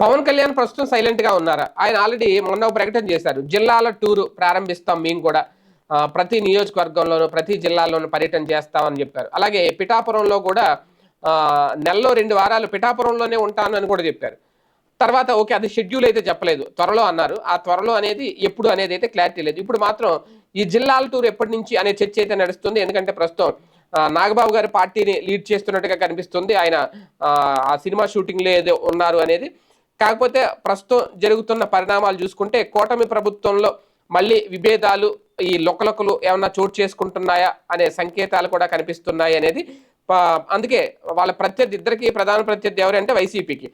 పవన్ కళ్యాణ్ ప్రస్తుతం సైలెంట్గా ఉన్నారు? ఆయన ఆల్రెడీ మొన్న ఒక ప్రకటన చేశారు. జిల్లాల టూరు ప్రారంభిస్తాం మేము కూడా. ప్రతి నియోజకవర్గంలోనూ ప్రతి జిల్లాలోనూ పర్యటన చేస్తామని చెప్పారు. అలాగే పిఠాపురంలో కూడా నెలలో రెండు వారాలు పిఠాపురంలోనే ఉంటాను అని కూడా చెప్పారు. తర్వాత ఓకే అది షెడ్యూల్ అయితే చెప్పలేదు. త్వరలో అన్నారు. ఆ త్వరలో అనేది ఎప్పుడు అనేది అయితే క్లారిటీ లేదు. ఇప్పుడు మాత్రం ఈ జిల్లాల టూర్ ఎప్పటి నుంచి అనే చర్చ అయితే నడుస్తుంది. ఎందుకంటే ప్రస్తుతం నాగబాబు గారి పార్టీని లీడ్ చేస్తున్నట్టుగా కనిపిస్తుంది. ఆయన ఆ సినిమా షూటింగ్లో ఏదో ఉన్నారు అనేది. కాకపోతే ప్రస్తుతం జరుగుతున్న పరిణామాలు చూసుకుంటే కూటమి ప్రభుత్వంలో మళ్ళీ విభేదాలు ఈ లొకలొకలు ఏమన్నా చోటు చేసుకుంటున్నాయా అనే సంకేతాలు కూడా కనిపిస్తున్నాయి అనేది అందుకే వాళ్ళ ప్రత్యర్థి ఇద్దరికి ప్రధాన ప్రత్యర్థి ఎవరంటే వైసీపీకి.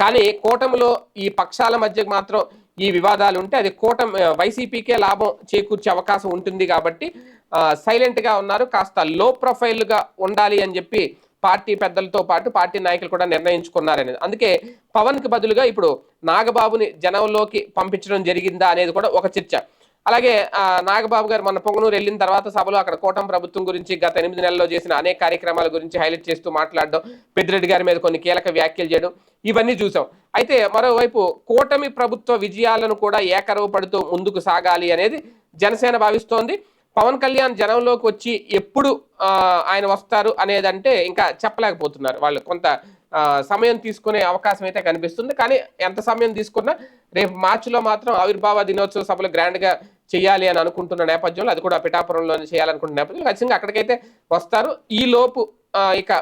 కానీ కూటమిలో ఈ పక్షాల మధ్య మాత్రం ఈ వివాదాలు ఉంటే అది కూటమి వైసీపీకే లాభం చేకూర్చే అవకాశం ఉంటుంది కాబట్టి సైలెంట్గా ఉన్నారు. కాస్త లో ప్రొఫైల్గా ఉండాలి అని చెప్పి పార్టీ పెద్దలతో పాటు పార్టీ నాయకులు కూడా నిర్ణయించుకున్నారనేది. అందుకే పవన్కి బదులుగా ఇప్పుడు నాగబాబుని జనంలోకి పంపించడం జరిగిందా అనేది కూడా ఒక చర్చ. అలాగే నాగబాబు గారు మన పొంగనూరు వెళ్ళిన తర్వాత సభలో అక్కడ కూటమి ప్రభుత్వం గురించి గత ఎనిమిది నెలల్లో చేసిన అనేక కార్యక్రమాల గురించి హైలైట్ చేస్తూ మాట్లాడడం పెద్దిరెడ్డి గారి మీద కొన్ని కీలక వ్యాఖ్యలు చేయడం ఇవన్నీ చూసాం. అయితే మరోవైపు కూటమి ప్రభుత్వ విజయాలను కూడా ఏకరవ పడుతూ ముందుకు సాగాలి అనేది జనసేన భావిస్తోంది. పవన్ కళ్యాణ్ జనంలోకి వచ్చి ఎప్పుడు ఆయన వస్తారు అనేదంటే ఇంకా చెప్పలేకపోతున్నారు వాళ్ళు. కొంత సమయం తీసుకునే అవకాశం అయితే కనిపిస్తుంది. కానీ ఎంత సమయం తీసుకున్నా రేపు మార్చిలో మాత్రం ఆవిర్భావ దినోత్సవ సభలు గ్రాండ్గా చేయాలి అని అనుకుంటున్న నేపథ్యంలో అది కూడా పిఠాపురంలోనే చేయాలనుకుంటున్న నేపథ్యంలో ఖచ్చితంగా అక్కడికైతే వస్తారు. ఈ లోపు ఇక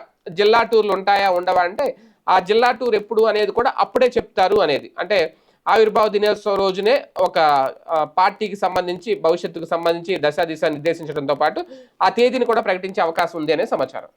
జిల్లా టూర్లు ఉంటాయా ఉండవా అంటే ఆ జిల్లా టూర్ ఎప్పుడు అనేది కూడా అప్పుడే చెప్తారు అనేది. అంటే ఆవిర్భావ దినోత్సవం రోజునే ఒక పార్టీకి సంబంధించి భవిష్యత్తుకు సంబంధించి దశ దిశ నిర్దేశించడంతో పాటు ఆ తేదీని కూడా ప్రకటించే అవకాశం ఉంది అనే సమాచారం.